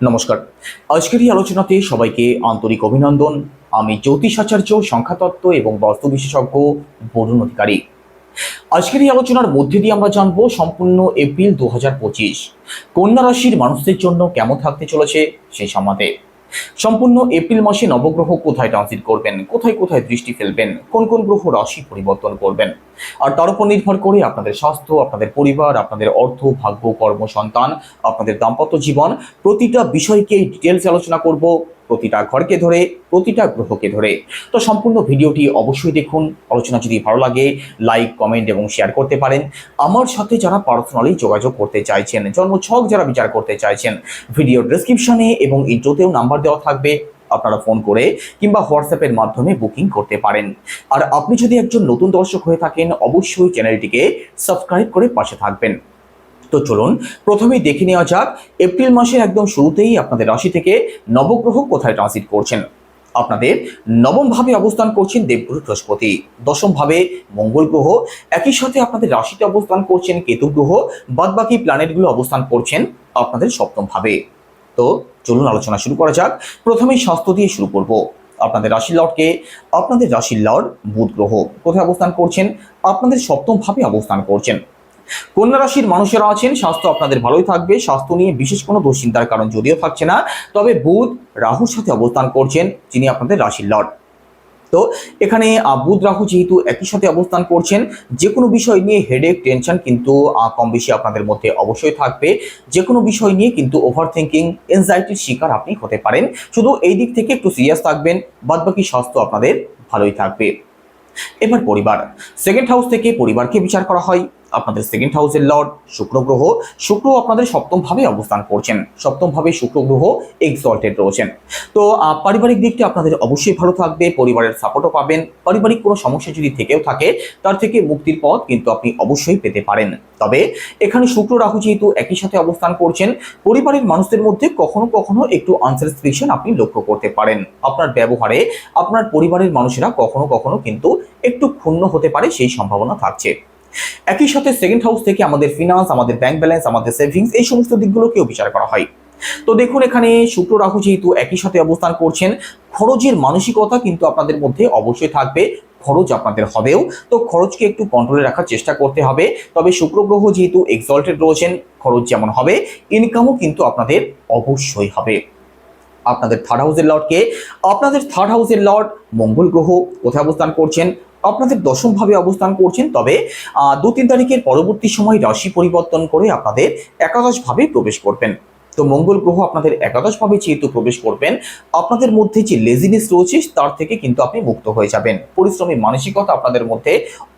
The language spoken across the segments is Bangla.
নমস্কার। আজকের এই আলোচনাতে সবাইকে আন্তরিক অভিনন্দন। আমি জ্যোতিষ আচার্য, সংখ্যাতত্ত্ব এবং বাস্তু বিশেষজ্ঞ বরুণ অধিকারী। আজকের এই আলোচনার মধ্যে দিয়ে আমরা জানব সম্পূর্ণ এপ্রিল দু হাজার পঁচিশ। কন্যা রাশির মানুষদের জন্য কেমন থাকতে চলেছে সেই সম্বন্ধে সম্পূর্ণ এপ্রিল মাসে নবগ্রহ কোথায় ট্রানজিট করবেন, কোথায় কোথায় দৃষ্টি ফেলবেন, কোন কোন গ্রহ রাশি পরিবর্তন করবেন? আর তার উপর নির্ভর করে আপনাদের স্বাস্থ্য, আপনাদের পরিবার, আপনাদের অর্থ, ভাগ্য, কর্ম, সন্তান, আপনাদের দাম্পত্য জীবন, প্রতিটা বিষয়কে ডিটেলস আলোচনা করব প্রতিটা ঘরকে ধরে, প্রতিটা গ্রহকে ধরে। তো সম্পূর্ণ ভিডিওটি অবশ্যই দেখুন। আলোচনা যদি ভালো লাগে লাইক কমেন্ট এবং শেয়ার করতে পারেন। আমার সাথে যারা পার্সোনালি যোগাযোগ করতে চাইছেন, জন্মছক যারা বিচার করতে চাইছেন ভিডিও ডেসক্রিপশনে এবং এই ইন্ট্রোতেও নাম্বার দেওয়া থাকবে। আপনারা ফোন করে কিংবা হোয়াটসঅ্যাপের মাধ্যমে বুকিং করতে পারেন। আর আপনি যদি একজন নতুন দর্শক হয়ে থাকেন, অবশ্যই চ্যানেলটিকে সাবস্ক্রাইব করে পাশে থাকবেন। তো চলুন, প্রথমেই দেখে নেওয়া যাক, এপ্রিল মাসের একদম শুরুতেই আপনাদের রাশি থেকে নবগ্রহ কোথায় ট্রানজিট করছেন? আপনাদের নবম ভাবে অবস্থান করছেন দেবগুরু বৃহস্পতি। দশম ভাবে মঙ্গল গ্রহ। একই সাথে আপনাদের রাশিতে অবস্থান করছেন কেতু গ্রহ। বাদবাকি প্ল্যানেটগুলো অবস্থান করছেন আপনাদের সপ্তম ভাবে তো চলুন আলোচনা শুরু করা যাক। প্রথমেই স্বাস্থ্য দিয়ে শুরু করব। আপনাদের রাশির লর্ডকে আপনাদের রাশির লর্ড বুধ গ্রহ কোথায় অবস্থান করছেন? আপনাদের সপ্তমভাবে অবস্থান করছেন। কন্যা রাশির মানুষেরা আছেন, স্বাস্থ্য আপনাদের ভালোই থাকবে। স্বাস্থ্য নিয়ে বিশেষ কোনো দুশ্চিন্তার কারণ যদিও থাকছে না, তবে বুধ রাহুর সাথে অবস্থান করছেন, যিনি আপনাদের রাশির লর্ড। তো এখানে বুধ রাহু যেহেতু একই সাথে অবস্থান করছেন যে কোনো বিষয় নিয়ে হেডেক টেনশন কিন্তু কম বেশি আপনাদের মধ্যে অবশ্যই থাকবে। যে কোনো বিষয় নিয়ে কিন্তু ওভার থিঙ্কিং এনজাইটির শিকার আপনি হতে পারেন। শুধু এই দিক থেকে একটু সিরিয়াস থাকবেন, বাদবাকি স্বাস্থ্য আপনাদের ভালোই থাকবে। এবার পরিবার সেকেন্ড হাউস থেকে পরিবারকে বিচার করা হয়। আপনাদের সেকেন্ড হাউসের লর্ড শুক্র গ্রহ। শুক্র আপনাদের সপ্তম ভাবে অবস্থান করছেন। সপ্তম ভাবে শুক্র গ্রহ এক্সল্টেড রয়েছেন। তো পারিবারিক দিকটা আপনাদের অবশ্যই ভালো থাকবে, পরিবারের সাপোর্টও পাবেন। পারিবারিক কোনো সমস্যা যদি থেকেও থাকে, তার থেকে মুক্তির পথ কিন্তু আপনি অবশ্যই পেতে পারেন। তবে, এখানে শুক্র রাহু যেহেতু একই সাথে অবস্থান করছেন, পরিবারের মানুষদের মধ্যে কখনো কখনো একটু আনস্যাটিসফ্যাকশন আপনি লক্ষ্য করতে পারেন। আপনার ব্যবহারে আপনার পরিবারের মানুষেরা কখনো কখনো কিন্তু একটু ক্ষুণ্ণ হতে পারে, সেই সম্ভাবনা থাকছে। একই সাথে সেকেন্ড হাউস থেকে আমাদের ফিনান্স আমাদের ব্যাংক ব্যালেন্স আমাদের সেভিংস এই সমস্ত দিকগুলোকেও বিচার করা হয়। তো দেখুন এখানে শুক্র রাহু যেহেতু একই সাথে অবস্থান করছেন, খরচের মানসিকতা কিন্তু আপনাদের মধ্যে অবশ্যই থাকবে, খরচ আপনাদের হবেও। তো খরচকে একটু কন্ট্রোলে রাখার চেষ্টা করতে হবে। তবে শুক্র গ্রহ যেহেতু এক্সল্টেড রয়েছেন, খরচ যেমন হবে ইনকামও কিন্তু আপনাদের অবশ্যই হবে। আপনাদের থার্ড হাউসের লর্ডকে আপনাদের থার্ড হাউসের লর্ড মঙ্গল গ্রহ কোথায় অবস্থান করছেন? আপনাদের দশম ভাবে অবস্থান করছেন, তবে দু তিন তারিখের পরবর্তী সময় রাশি পরিবর্তন করে আপনাদের একাদশ ভাবে প্রবেশ করবেন। তো মঙ্গল গ্রহ আপনাদের একাদশ ভাবে যেহেতু প্রবেশ করবেন, আপনাদের মধ্যে যে লেজিনেস রয়েছে তার থেকে কিন্তু আপনি মুক্ত হয়ে যাবেন। পরিশ্রমী মানসিকতা আপনাদের মধ্যে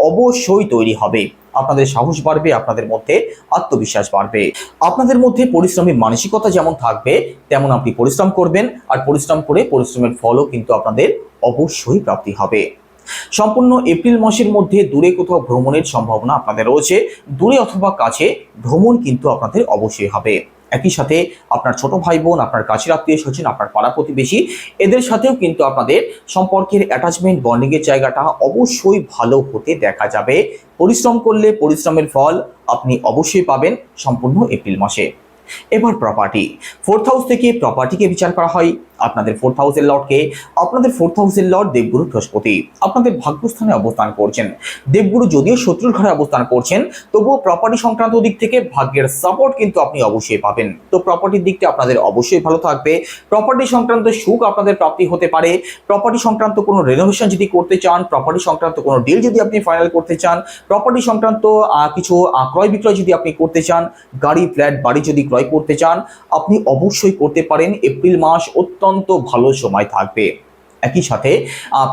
অবশ্যই তৈরি হবে। আপনাদের সাহস বাড়বে, আপনাদের মধ্যে আত্মবিশ্বাস বাড়বে। আপনাদের মধ্যে পরিশ্রমী মানসিকতা যেমন থাকবে, তেমন আপনি পরিশ্রম করবেন, আর পরিশ্রম করে পরিশ্রমের ফলও কিন্তু আপনাদের অবশ্যই প্রাপ্তি হবে। সম্পূর্ণ এপ্রিল মাসের মধ্যে দূরে কোথাও ভ্রমণের সম্ভাবনা আপনাদের রয়েছে। দূরে অথবা কাছে ভ্রমণ কিন্তু আপনাদের অবশ্যই হবে। একই সাথে আপনার ছোট ভাই বোন আপনার কাছের আত্মীয় স্বজন, আপনার পাড়া প্রতিবেশী, এদের সাথেও কিন্তু আপনাদের সম্পর্কের অ্যাটাচমেন্ট বন্ডিংয়ের জায়গাটা অবশ্যই ভালো হতে দেখা যাবে। পরিশ্রম করলে পরিশ্রমের ফল আপনি অবশ্যই পাবেন সম্পূর্ণ এপ্রিল মাসে। এবার প্রপার্টি ফোর্থ হাউস থেকে প্রপার্টিকে বিচার করা হয়। আপনাদের ফোর্থ হাউসের লর্ডকে আপনাদের ফোর্থ হাউসের লর্ড দেবগুরু বৃহস্পতি। আপনাদের ভাগ্যস্থানে অবস্থান করছেন। দেবগুরু যদিও শত্রুর ঘরে অবস্থান করছেন, তবুও প্রপার্টি সংক্রান্ত দিক থেকে ভাগ্যের সাপোর্ট কিন্তু আপনি অবশ্যই পাবেন। তো প্রপার্টির দিকটা আপনাদের অবশ্যই ভালো থাকবে। প্রপার্টি সংক্রান্ত সুখ আপনাদের প্রাপ্তি হতে পারে। প্রপার্টি সংক্রান্ত কোনো রেনোভেশন যদি করতে চান প্রপার্টি সংক্রান্ত কোনো ডিল যদি আপনি ফাইনাল করতে চান প্রপার্টি সংক্রান্ত কিছু ক্রয় বিক্রয় যদি আপনি করতে চান, গাড়ি ফ্ল্যাট বাড়ি যদি ক্রয় করতে চান, আপনি অবশ্যই করতে পারেন। এপ্রিল মাস অত্যন্ত ভালো সময় থাকবে। একই সাথে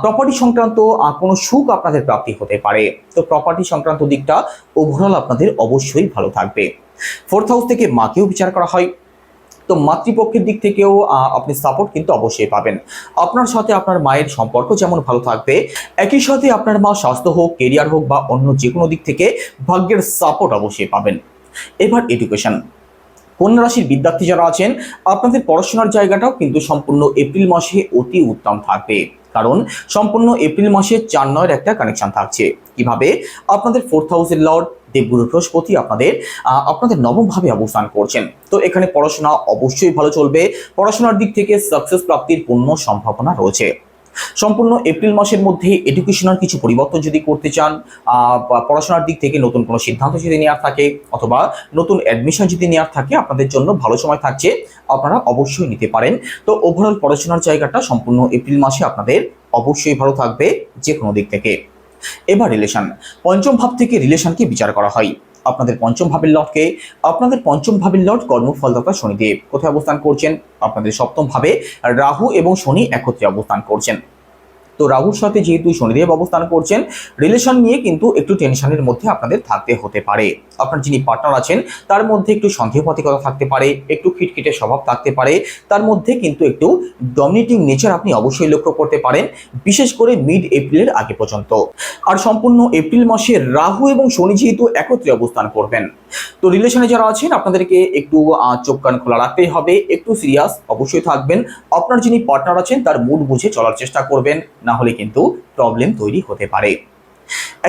প্রপার্টি সংক্রান্ত কোনো সুখ আপনাদের প্রাপ্তি হতে পারে। তো প্রপার্টি সংক্রান্ত দিকটা ওভারঅল আপনাদের অবশ্যই ভালো থাকবে। ফোর্থ হাউস থেকে মাকেও বিচার করা হয়। তো মাতৃপক্ষের দিক থেকেও আপনি সাপোর্ট কিন্তু অবশ্যই পাবেন। আপনার সাথে আপনার মায়ের সম্পর্ক যেমন ভালো থাকবে, একই সাথে আপনার মা স্বাস্থ্য হোক কেরিয়ার হোক বা অন্য যে কোনো দিক থেকে ভাগ্যের সাপোর্ট অবশ্যই পাবেন। এবার এডুকেশন কন্যা রাশির বিদ্যার্থী যারা আছেন, আপনাদের পড়াশোনার জায়গাটাও কিন্তু সম্পূর্ণ এপ্রিল মাসে অতি উত্তম থাকবে। কারণ সম্পূর্ণ এপ্রিল মাসে চার নয়ের একটা কানেকশন থাকছে। কীভাবে? আপনাদের ফোর্থ হাউসের লর্ড দেবগুরু বৃহস্পতি আপনাদের আপনাদের নবম ভাবে অবস্থান করছেন। তো এখানে পড়াশোনা অবশ্যই ভালো চলবে। পড়াশোনার দিক থেকে সাকসেস প্রাপ্তির পূর্ণ সম্ভাবনা রয়েছে। সম্পূর্ণ এপ্রিল মাসের মধ্যে এডুকেশনাল কিছু পরিবর্তন যদি করতে চান পড়াশোনার দিক থেকে নতুন কোনো সিদ্ধান্ত যদি নেওয়ার থাকে, অথবা নতুন অ্যাডমিশন যদি নেওয়ার থাকে, আপনাদের জন্য ভালো সময় থাকছে, আপনারা অবশ্যই নিতে পারেন। তো ওভারঅল পড়াশোনার জায়গাটা সম্পূর্ণ এপ্রিল মাসে আপনাদের অবশ্যই ভালো থাকবে যে কোনো দিক থেকে। এবার রিলেশন পঞ্চম ভাব থেকে রিলেশনকে বিচার করা হয়। আপনাদের পঞ্চম ভাবের লটকে আপনাদের পঞ্চম ভাবের লট কর্মফলদাতা শনিদেব। কোথায় অবস্থান করছেন? আপনাদের সপ্তম ভাবে রাহু এবং শনি একত্রে অবস্থান করছেন। তো রাহুর সাথে যেহেতু শনিদেব অবস্থান করছেন রিলেশন নিয়ে কিন্তু একটু টেনশনের মধ্যে আপনাদের থাকতে হতে পারে। আপনার যিনি পার্টনার আছেন, তার মধ্যে একটু সন্দেহপাতিকতা থাকতে পারে, একটু খিটখিটে স্বভাব থাকতে পারে, তার মধ্যে কিন্তু একটু ডমিনেটিং নেচার আপনি অবশ্যই লক্ষ্য করতে পারেন, বিশেষ করে মিড এপ্রিলের আগে পর্যন্ত। আর সম্পূর্ণ এপ্রিল মাসে রাহু এবং শনি যেহেতু একত্রে অবস্থান করবেন তো রিলেশনে যারা আছেন, আপনাদেরকে একটু চোখ কান খোলা রাখতেই হবে। একটু সিরিয়াস অবশ্যই থাকবেন। আপনার যিনি পার্টনার আছেন, তার মুড বুঝে চলার চেষ্টা করবেন। না হলে কিন্তু প্রবলেম তৈরি হতে পারে।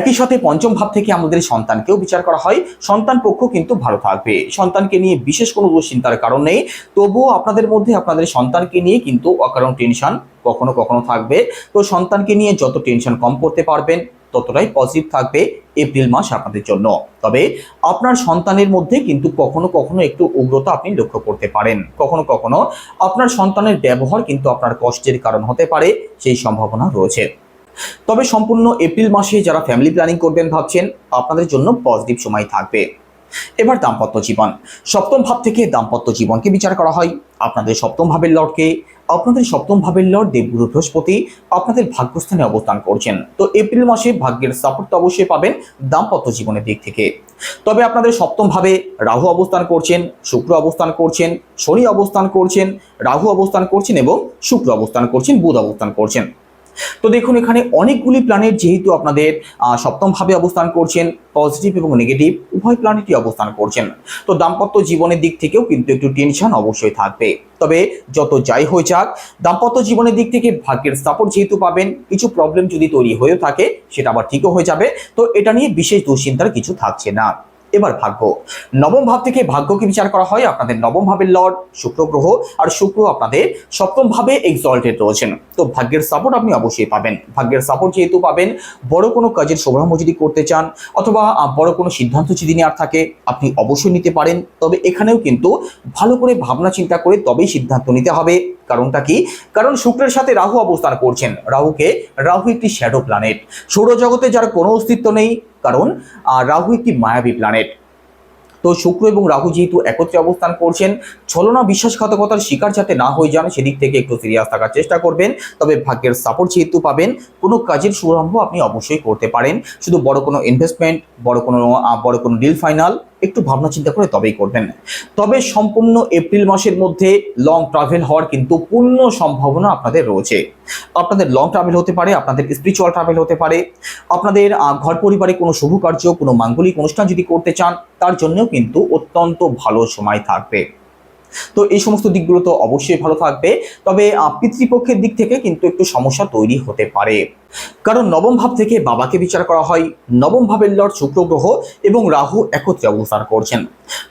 একই সাথে পঞ্চম ভাব থেকে আমাদের সন্তানকেও বিচার করা হয়। সন্তান পক্ষ কিন্তু ভালো থাকবে। সন্তানকে নিয়ে বিশেষ কোনো দুশ্চিন্তার কারণ নেই। তবুও আপনাদের মধ্যে আপনাদের সন্তানকে নিয়ে কিন্তু অকারণ টেনশন কখনো কখনো থাকবে। তো সন্তানকে নিয়ে যত টেনশন কম করতে পারবেন ততটাই পজিটিভ থাকবে এপ্রিল মাস আপনাদের জন্য। তবে আপনার সন্তানের মধ্যে কিন্তু কখনো কখনো একটু উগ্রতা আপনি লক্ষ্য করতে পারেন। কখনো কখনো আপনার সন্তানের ব্যবহার কিন্তু আপনার কষ্টের কারণ হতে পারে, সেই সম্ভাবনা রয়েছে। তবে সম্পূর্ণ এপ্রিল মাসে যারা ফ্যামিলি প্ল্যানিং করবেন ভাবছেন, আপনাদের জন্য পজিটিভ সময় থাকবে। এবার দাম্পত্য জীবন। সপ্তম ভাব থেকে দাম্পত্য জীবনকে বিচার করা হয়। আপনাদের সপ্তম ভাবের লর্ডকে, আপনাদের সপ্তম ভাবের লর্ড দেবগুরু বৃহস্পতি আপনাদের ভাগ্যস্থানে অবস্থান করছেন। তো এপ্রিল মাসে ভাগ্যের সাপোর্ট তো অবশ্যই পাবেন দাম্পত্য জীবনের দিক থেকে। তবে আপনাদের সপ্তম ভাবে রাহু অবস্থান করছেন, শুক্র অবস্থান করছেন, শনি অবস্থান করছেন, রাহু অবস্থান করছেন এবং শুক্র অবস্থান করছেন, বুধ অবস্থান করছেন। তো দেখুন এখানে অনেকগুলি প্ল্যানেট যেহেতু আপনাদের আহ, সপ্তম ভাবে অবস্থান করছেন পজিটিভ এবং নেগেটিভ উভয় প্ল্যানেটই অবস্থান করছেন। তো দাম্পত্য জীবনের দিক থেকেও কিন্তু একটু টেনশন অবশ্যই থাকবে। তবে যত যাই হয়ে যাক দাম্পত্য জীবনের দিক থেকে ভাগ্যের সাপোর্ট যেহেতু পাবেন কিছু প্রবলেম যদি তৈরি হয়েও থাকে সেটা আবার ঠিকও হয়ে যাবে। তো এটা নিয়ে বিশেষ দুশ্চিন্তার কিছু থাকছে না। এবার ভাগ্য। নবম ভাব থেকে ভাগ্যকে বিচার করা হয়? আপনাদের নবম ভাবের লর্ড, শুক্র গ্রহ আর শুক্র আপনাদের সপ্তম ভাবে এক্সল্টেড রয়েছেন। তো ভাগ্যের সাপোর্ট আপনি অবশ্যই পাবেন। ভাগ্যের সাপোর্ট যেহেতু পাবেন, বড় কোনো কাজের শুভারম্ভ যদি করতে চান অথবা বড় কোনো সিদ্ধান্ত যদি নেওয়ার থাকে, আপনি অবশ্যই নিতে পারেন। তবে এখানেও কিন্তু ভালো করে ভাবনা চিন্তা করে তবেই সিদ্ধান্ত নিতে হবে। কারণটা কি? কারণ শুক্রের সাথে রাহু অবস্থান করছেন। রাহুকে রাহু একটি শ্যাডো প্ল্যানেট সৌরজগতে যার কোনো অস্তিত্ব নেই, কারণ রাহু একটি মায়াবী প্ল্যানেট তো শুক্র এবং রাহু যেহেতু একত্রে অবস্থান করছেন, ছলনা বিশ্বাসঘাতকতার শিকার যাতে না হয়ে যান, সেদিক থেকে একটু সিরিয়াস থাকার চেষ্টা করবেন। তবে ভাগ্যের সাপোর্ট যেহেতু পাবেন, কোনো কাজের শুভারম্ভ আপনি অবশ্যই করতে পারেন। শুধু বড় কোনো ইনভেস্টমেন্ট বড় কোনো বড় কোনো ডিল ফাইনাল একটু ভাবনা চিন্তা করে তবেই করবেন। তবে সম্পূর্ণ এপ্রিল মাসের মধ্যে লং ট্রাভেল হওয়ার কিন্তু পূর্ণ সম্ভাবনা আপনাদের রয়েছে। আপনাদের লং ট্রাভেল হতে পারে, আপনাদের স্পিরিচুয়াল ট্রাভেল হতে পারে, আপনাদের ঘর পরিবারে কোনো শুভ কার্য, কোনো মাঙ্গলিক অনুষ্ঠান যদি করতে চান, তার জন্যও কিন্তু অত্যন্ত ভালো সময় থাকবে। তো এই সমস্ত দিকগুলো তো অবশ্যই ভালো থাকবে। তবে পিতৃপক্ষের দিক থেকে কিন্তু একটু সমস্যা তৈরি হতে পারে। কারণ নবম ভাব থেকে বাবাকে বিচার করা হয়, নবম ভাবের লর্ড শুক্র গ্রহ এবং রাহু একত্রে অবস্থান করছেন।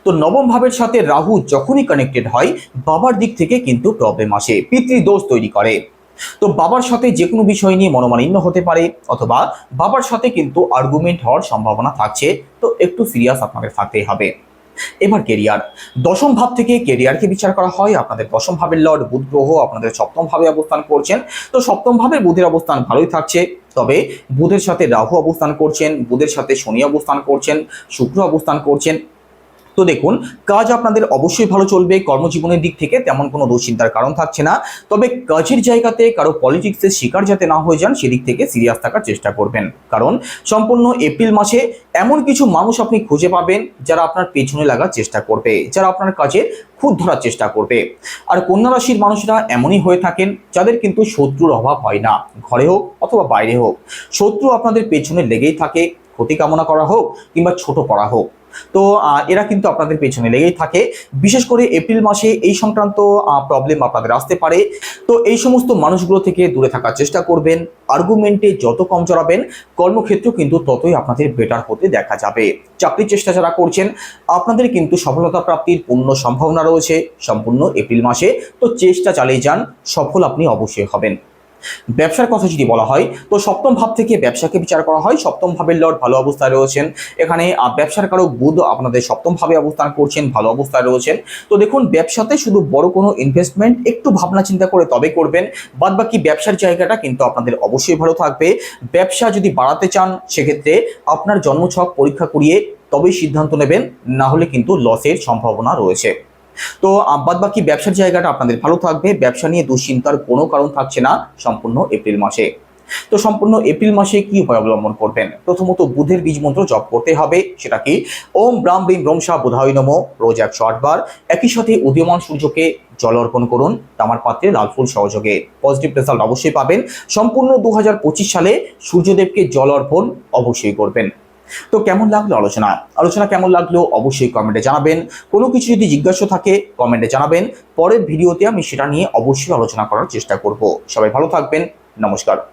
তো নবম ভাবের সাথে রাহু যখনই কানেক্টেড হয়, বাবার দিক থেকে কিন্তু প্রবলেম আসে, পিতৃদোষ তৈরি করে। তো বাবার সাথে যে কোনো বিষয় নিয়ে মনোমালিন্য হতে পারে, অথবা বাবার সাথে কিন্তু আর্গুমেন্ট হওয়ার সম্ভাবনা থাকছে, তো একটু সিরিয়াস আপনাদের থাকতেই হবে। এবার কেরিয়ার। দশম ভাব থেকে কেরিয়ারকে বিচার করা হয়। আপনাদের দশম ভাবের লর্ড বুধ গ্রহ আপনাদের সপ্তম ভাবে অবস্থান করছেন। তো সপ্তম ভাবে বুধের অবস্থান ভালোই থাকছে। তবে বুধের সাথে রাহু অবস্থান করছেন, বুধের সাথে শনি অবস্থান করছেন, শুক্র অবস্থান করছেন। তো দেখুন, কাজ আপনাদের অবশ্যই ভালো চলবে, কর্মজীবনের দিক থেকে তেমন কোনো দুশ্চিন্তার কারণ থাকছে না। তবে কাজের জায়গাতে কারও পলিটিক্সের শিকার যাতে না হয়ে যান, সেদিক থেকে সিরিয়াস থাকার চেষ্টা করবেন। কারণ সম্পূর্ণ এপ্রিল মাসে এমন কিছু মানুষ আপনি খুঁজে পাবেন, যারা আপনার পেছনে লাগার চেষ্টা করবে, যারা আপনার কাজে খুদ ধরার চেষ্টা করবে। আর কন্যা রাশির মানুষরা এমনই হয়ে থাকেন, যাদের কিন্তু শত্রুর অভাব হয় না, ঘরে হোক অথবা বাইরে হোক। শত্রু আপনাদের পেছনে লেগেই থাকে, ক্ষতি কামনা করা হোক কিংবা ছোট করা হোক। তো এরা কিন্তু আপনাদের পেছনে লেগেই থাকে। বিশেষ করে এপ্রিল মাসে এই সংক্রান্ত প্রবলেম আপনাদের আসতে পারে। তো, এই সমস্ত মানুষগুলো থেকে দূরে থাকার চেষ্টা করবেন। আর্গুমেন্টে যত কম চড়াবেন, কর্মক্ষেত্র কিন্তু ততই আপনাদের বেটার হতে দেখা যাবে। চাকরির চেষ্টা যারা করছেন, আপনাদের কিন্তু সফলতা প্রাপ্তির পূর্ণ সম্ভাবনা রয়েছে সম্পূর্ণ এপ্রিল মাসে। তো, চেষ্টা চালিয়ে যান, সফল আপনি অবশ্যই হবেন। ব্যবসার কথা যদি বলা হয়, তো সপ্তম ভাব থেকে ব্যবসাকে বিচার করা হয়। সপ্তম ভাবের লর্ড ভালো অবস্থায় রয়েছেন। এখানে ব্যবসার কারও বুধ আপনাদের সপ্তম ভাবে অবস্থান করছেন, ভালো অবস্থায় রয়েছেন। তো দেখুন, ব্যবসাতে শুধু বড় কোনো ইনভেস্টমেন্ট একটু ভাবনা চিন্তা করে তবে করবেন। বাদ বাকি ব্যবসার জায়গাটা কিন্তু আপনাদের অবশ্যই ভালো থাকবে। ব্যবসা যদি বাড়াতে চান, সেক্ষেত্রে আপনার জন্মছক পরীক্ষা করিয়ে তবেই সিদ্ধান্ত নেবেন। না হলে কিন্তু লসের সম্ভাবনা রয়েছে। তো বাদ বাকি ব্যবসার জায়গাটা আপনাদের ভালো থাকবে। ব্যবসা নিয়ে দুশ্চিন্তার কোনো কারণ থাকছে না সম্পূর্ণ এপ্রিল মাসে। তো, সম্পূর্ণ এপ্রিল মাসে কি উপায় অবলম্বন করবেন? প্রথমত বুধের বীজ মন্ত্র জপ করতে হবে। সেটা কি? ওম ব্রাম ব্রিম ব্রংশা বুধাই নম। রোজ একশো আটবার একই সাথে উদীয়মান সূর্যকে জল অর্পণ করুন। তামার পাত্রে লাল ফুল সহযোগে। পজিটিভ রেজাল্ট অবশ্যই পাবেন। সম্পূর্ণ দু হাজার পঁচিশ সালে সূর্যদেবকে জল অর্পণ অবশ্যই করবেন। তো কেমন লাগল আলোচনা? আলোচনা কেমন লাগল অবশ্যই কমেন্টে জানাবেন। কোনো কিছু যদি জিজ্ঞাসা থাকে কমেন্টে জানাবেন। পরের ভিডিওতে আমি সেটা নিয়ে অবশ্যই আলোচনা করার চেষ্টা করব। সবাই ভালো থাকবেন। নমস্কার।